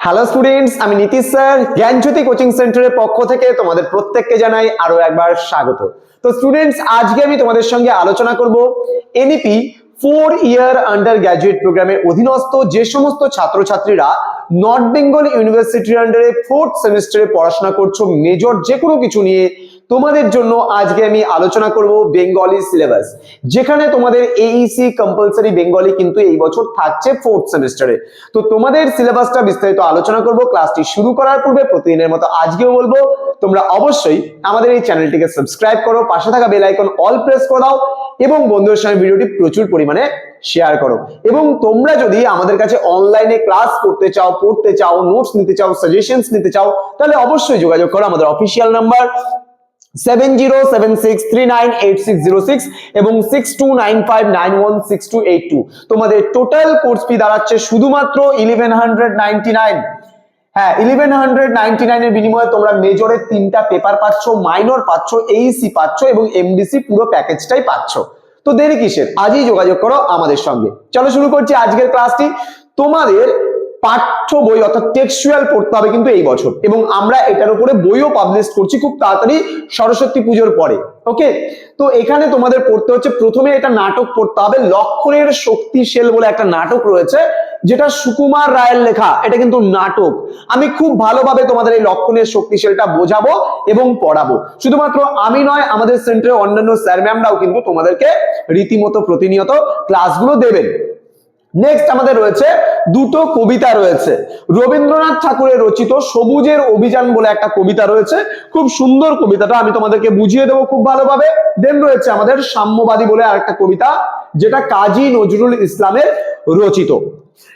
Hello students আমি Nitish sir, জ্ঞানজ্যোতি coaching সেন্টারের পক্ষ থেকে তোমাদের প্রত্যেককে জানাই আরও একবার স্বাগত। তো স্টুডেন্টস আজকে আমি তোমাদের সঙ্গে আলোচনা করব NEP four year undergraduate প্রোগ্রামের অধীনস্থ যে সমস্ত ছাত্রছাত্রীরা নর্থ বেঙ্গল ইউনিভার্সিটির আন্ডারে ফোর্থ সেমিস্টারে পড়াশোনা করছ মেজর যে কোনো কিছু নিয়ে তোমাদের জন্য আজকে আমি আলোচনা করব বেঙ্গলি সিলেবাস যেখানে তোমাদের এইসি কম্পালসারি বেঙ্গলি কিন্তু এই বছর থাকছে ফোর্থ সেমিস্টারে তো তোমাদের সিলেবাসটা বিস্তারিত আলোচনা করব ক্লাসটি শুরু করার পূর্বে প্রতিদিনের মতো আজকেও বলব, তোমরা অবশ্যই আমাদের এই চ্যানেলটিকে সাবস্ক্রাইব করো, পাশে থাকা বেল আইকন অল প্রেস করে দাও এবং বন্ধুদের সঙ্গে ভিডিওটি প্রচুর পরিমাণে শেয়ার করো। এবং তোমরা যদি আমাদের কাছে অনলাইনে ক্লাস করতে চাও, পড়তে চাও নোটস নিতে চাও সাজেশনস নিতে চাও, তাহলে অবশ্যই যোগাযোগ করো আমাদের অফিসিয়াল নাম্বার হ্যাঁ ইলেভেন হান্ড্রেড নাইনের বিনিময়ে তোমরা মেজরের তিনটা পেপার পাচ্ছ মাইনর পাচ্ছ এইসি পাচ্ছ এবং এমডিসি পুরো প্যাকেজটাই পাচ্ছ। তো দেরি কিসের? আজই যোগাযোগ করো আমাদের সঙ্গে। চলো শুরু করছি আজকের ক্লাসটি তোমাদের পাঠ্য বই অর্থাৎ টেক্সচুয়াল পড়তে হবে কিন্তু এই বছর। এবং আমরা এটার উপরে বইও পাবলিশ করছি খুব তাড়াতাড়ি সরস্বতী পুজোর পরে ওকে তো এখানে তোমাদের পড়তে হচ্ছে, প্রথমে এটা নাটক পড়তে হবে, লক্ষণের শক্তিশেল বলে একটা নাটক রয়েছে, যেটা সুকুমার রায়ের লেখা, এটা কিন্তু নাটক। আমি খুব ভালোভাবে তোমাদের এই লক্ষণের শক্তিশালটা বোঝাবো এবং পড়াবো। শুধুমাত্র আমি নয়, আমাদের সেন্টারে অন্যান্য স্যার ম্যামরাও কিন্তু তোমাদেরকে রীতিমতো প্রতিনিয়ত ক্লাসগুলো দেবেন। নেক্সট আমাদের রয়েছে দুটো কবিতা রয়েছে। রবীন্দ্রনাথ ঠাকুরের রচিত সবুজের অভিযান বলে একটা কবিতা রয়েছে। খুব সুন্দর কবিতাটা, আমি তোমাদেরকে বুঝিয়ে দেবো খুব ভালোভাবে। দেন রয়েছে আমাদের সাম্যবাদী বলে আরেকটা কবিতা, যেটা কাজী নজরুল ইসলামের রচিত।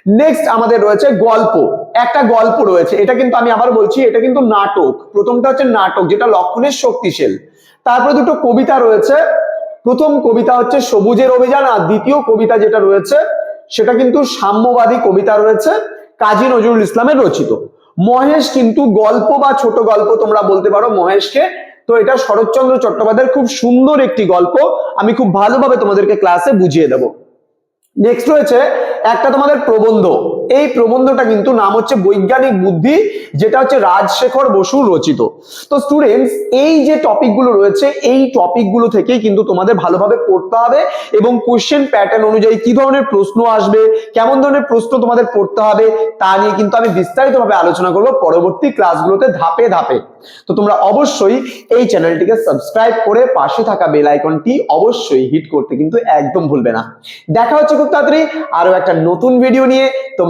নেক্সট আমাদের রয়েছে গল্প। একটা গল্প রয়েছে, এটা কিন্তু আমি আবার বলছি, এটা কিন্তু নাটক। প্রথমটা হচ্ছে নাটক, যেটা লক্ষণের শক্তিশীল। তারপরে দুটো কবিতা রয়েছে। প্রথম কবিতা হচ্ছে সবুজের অভিযান আর দ্বিতীয় কবিতা যেটা রয়েছে সেটা কিন্তু সাম্যবাদী কবিতা রয়েছে, কাজী নজরুল ইসলামের রচিত। মহেশ কিন্তু গল্প বা ছোট গল্প তোমরা বলতে পারো মহেশকে। তো এটা শরৎচন্দ্র চট্টোপাধ্যায়ের খুব সুন্দর একটি গল্প, আমি খুব ভালোভাবে তোমাদেরকে ক্লাসে বুঝিয়ে দেব। নেক্সট রয়েছে, একটা তোমাদের প্রবন্ধ। এই প্রবন্ধটা কিন্তু নাম হচ্ছে বৈজ্ঞানিক বুদ্ধি, যেটা হচ্ছে রাজশেখর বসুর রচিত। তো স্টুডেন্টস এই যে টপিকগুলো রয়েছে, এই টপিকগুলো থেকেই কিন্তু তোমাদের ভালোভাবে পড়তে হবে এবং কোশ্চেন প্যাটার্ন অনুযায়ী কি ধরনের প্রশ্ন আসবে, কেমন ধরনের প্রশ্ন তোমাদের পড়তে হবে, তা নিয়ে কিন্তু আমি বিস্তারিতভাবে আলোচনা করব পরবর্তী ক্লাসগুলোতে ধাপে ধাপে। তো তোমরা অবশ্যই এই চ্যানেলটিকে সাবস্ক্রাইব করে পাশে থাকা বেল আইকনটি অবশ্যই হিট করতে কিন্তু একদম ভুলবে না। দেখা হচ্ছে খুব তাড়াতাড়ি আরও একটা নতুন ভিডিও নিয়ে।